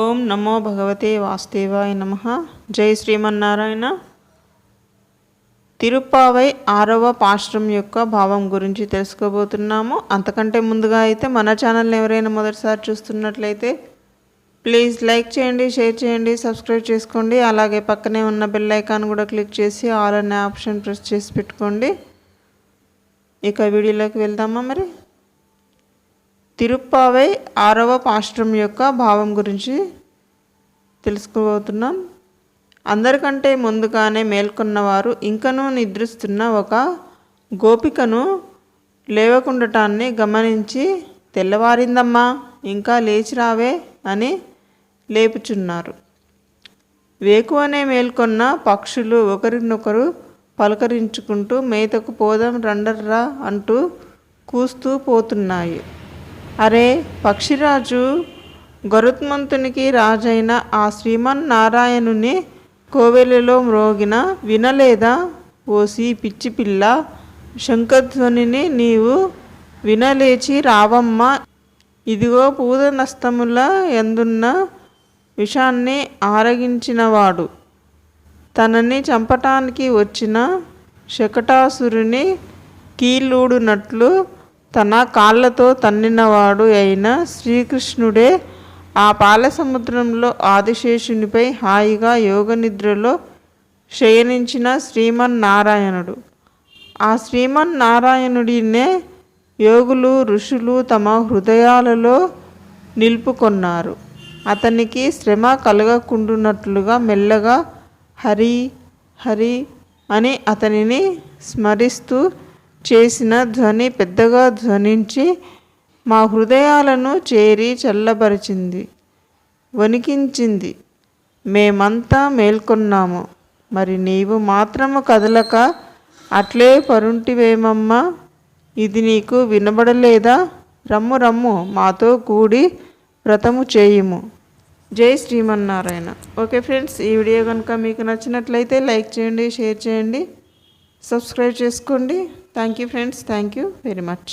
ఓం నమో భగవతే వాసుదేవాయ నమ. జై శ్రీమన్నారాయణ. తిరుప్పావై ఆరవ పాశ్రం యొక్క భావం గురించి తెలుసుకోబోతున్నాము. అంతకంటే ముందుగా అయితే మన ఛానల్ని ఎవరైనా మొదటిసారి చూస్తున్నట్లయితే ప్లీజ్ లైక్ చేయండి షేర్ చేయండి సబ్స్క్రైబ్ చేసుకోండి. అలాగే పక్కనే ఉన్న బెల్ ఐకాన్ కూడా క్లిక్ చేసి ఆల్ అనే ఆప్షన్ ప్రెస్ చేసి పెట్టుకోండి. ఇక వీడియోలోకి వెళ్దామా మరి? తిరుప్పావై ఆరవ పాశ్రం యొక్క భావం గురించి తెలుసుకోబోతున్నాం. అందరికంటే ముందుగానే మేల్కొన్నవారు ఇంకనూ నిద్రిస్తున్న ఒక గోపికను లేవకుండటాన్ని గమనించి తెల్లవారిందమ్మా ఇంకా లేచి రావే అని లేపుచున్నారు. వేకువనే మేల్కొన్న పక్షులు ఒకరినొకరు పలకరించుకుంటూ మేతకు పోదాం రండర్రా అంటూ కూస్తూ పోతున్నాయి. అరే పక్షిరాజు గరుత్మంతునికి రాజైన ఆ శ్రీమన్నారాయణుని కోవెలలో మ్రోగిన వినలేదా? ఓసి పిచ్చి పిల్ల శంఖధ్వనిని నీవు వినలేచి రావమ్మ. ఇదిగో పూదనస్తముల ఎందున్న విషాన్ని ఆరగించినవాడు. తనని చంపటానికి వచ్చిన శకటాసురుని కీలుడునట్లు తన కాళ్ళతో తన్నినవాడు అయిన శ్రీకృష్ణుడే ఆ పాలసముద్రంలో ఆదిశేషునిపై హాయిగా యోగనిద్రలో శయనించిన శ్రీమన్నారాయణుడు. ఆ శ్రీమన్నారాయణుడినే యోగులు ఋషులు తమ హృదయాలలో నిలుపుకొన్నారు. అతనికి శ్రమ కలగకుండునట్లుగా మెల్లగా హరి హరి అని అతనిని స్మరిస్తూ చేసిన ధ్వని పెద్దగా ధ్వనించి మా హృదయాలను చేరి చల్లబరిచింది. వణికించింది. మేమంతా మేల్కొన్నాము. మరి నీవు మాత్రము కదలక అట్లే పరుంటివేమమ్మా? ఇది నీకు వినబడలేదా? రమ్ము రమ్ము మాతో కూడి వ్రతము చేయుము. జై శ్రీమన్నారాయణ. ఓకే ఫ్రెండ్స్ ఈ వీడియో కనుక మీకు నచ్చినట్లయితే లైక్ చేయండి షేర్ చేయండి. సబ్స్క్రైబ్ చేసుకోండి. Thank you friends thank you very much